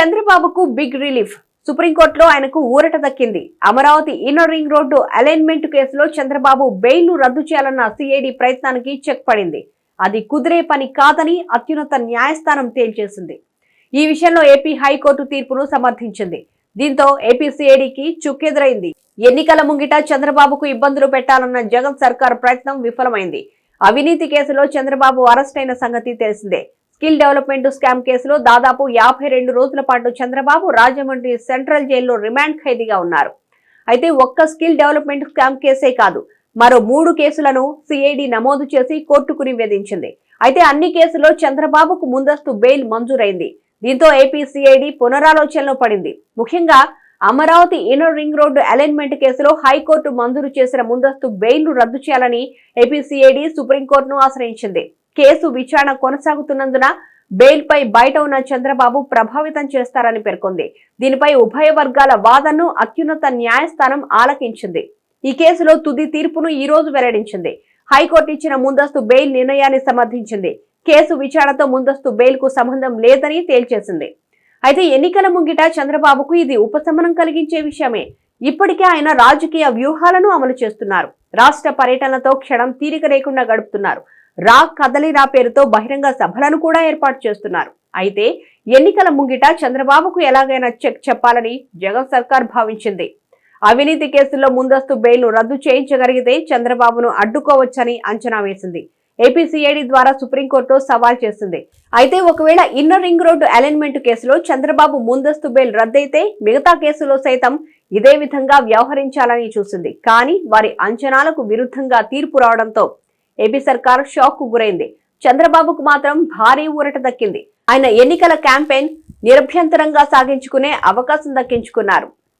చంద్రబాబుకు big relief. సుప్రీంకోర్టులో ఆయనకు ఊరట దక్కింది. Amaravati inner ring road alignment కేసులో చంద్రబాబు బెయిల్ రద్దు చేయాలన్న సిఐడి ప్రయత్నానికి చెక్ పడింది. అది కుదిరే పని కాదని అత్యున్నత న్యాయస్థానం తేల్చేసింది. ఈ విషయంలో ఏపీ హైకోర్టు తీర్పును సమర్థించింది. దీంతో ఏపీ సిఐడికి చుక్కెదురైంది. ఎన్నికల ముంగిట చంద్రబాబుకు ఇబ్బందులు పెట్టాలన్న జగన్ సర్కార్ ప్రయత్నం విఫలమైంది. అవినీతి కేసులో చంద్రబాబు అరెస్ట్ అయిన సంగతి తెలిసిందే. స్కిల్ డెవలప్మెంట్ స్కామ్ కేసులో దాదాపు యాభై రెండు రోజుల పాటు చంద్రబాబు రాజమండ్రి సెంట్రల్ జైల్లో రిమాండ్ ఖైదీగా ఉన్నారు. అయితే ఒక్క స్కిల్ డెవలప్మెంట్ స్కామ్ కేసే కాదు మరో మూడు కేసులను సిఐడి నమోదు చేసి కోర్టుకు నివేదించింది అయితే అన్ని కేసుల్లో చంద్రబాబుకు ముందస్తు బెయిల్ మంజూరైంది. దీంతో ఏపీ సిఐడి పునరాలోచనలో పడింది. ముఖ్యంగా Amaravati inner ring road alignment కేసులో హైకోర్టు మంజూరు చేసిన ముందస్తు బెయిల్ను రద్దు చేయాలని ఏపీ సిఐడి సుప్రీంకోర్టును ఆశ్రయించింది. కేసు విచారణ కొనసాగుతున్నందున బెయిల్ పై బయట ఉన్న చంద్రబాబు ప్రభావితం చేస్తారని పేర్కొంది. దీనిపై ఉభయ వర్గాల వాదనను అత్యున్నత న్యాయస్థానం ఆలకించింది. ఈ కేసులో తుది తీర్పును ఈ రోజు వెల్లడించింది. హైకోర్టు ఇచ్చిన ముందస్తు బెయిల్ నిర్ణయాన్ని సమర్థించింది. కేసు విచారణతో ముందస్తు బెయిల్కు సంబంధం లేదని తేల్చేసింది. అయితే ఎన్నికల ముంగిట చంద్రబాబుకు ఇది ఉపశమనం కలిగించే విషయమే. ఇప్పటికే ఆయన రాజకీయ వ్యూహాలను అమలు చేస్తున్నారు. రాష్ట్ర పర్యటనలతో క్షణం తీరిక లేకుండా గడుపుతున్నారు. రా కదలి రా పేరుతో బహిరంగ సభలను కూడా ఏర్పాటు చేస్తున్నారు. అయితే ఎన్నికల ముంగిట చంద్రబాబుకు ఎలాగైనా చెక్ చెప్పాలని జగన్ సర్కార్ భావించింది. అవినీతి కేసుల్లో ముందస్తు బెయిల్ రద్దు చేయించగలిగితే చంద్రబాబును అడ్డుకోవచ్చని అంచనా వేసింది. ఏపీసీఐడి ద్వారా సుప్రీంకోర్టు సవాల్ చేసింది. అయితే ఒకవేళ ఇన్నర్ రింగ్ రోడ్డు అలైన్మెంట్ కేసులో చంద్రబాబు ముందస్తు బెయిల్ రద్దయితే మిగతా కేసులో సైతం ఇదే విధంగా వ్యవహరించాలని చూసింది. కానీ వారి అంచనాలకు విరుద్ధంగా తీర్పు రావడంతో ఏపీ సర్కార్ షాక్కు గురైంది. చంద్రబాబుకు మాత్రం భారీ ఊరట దక్కింది. ఆయన ఎన్నికల క్యాంపెయిన్ నిరభ్యంతరంగా సాగించుకునే అవకాశం దక్కించుకున్నారు.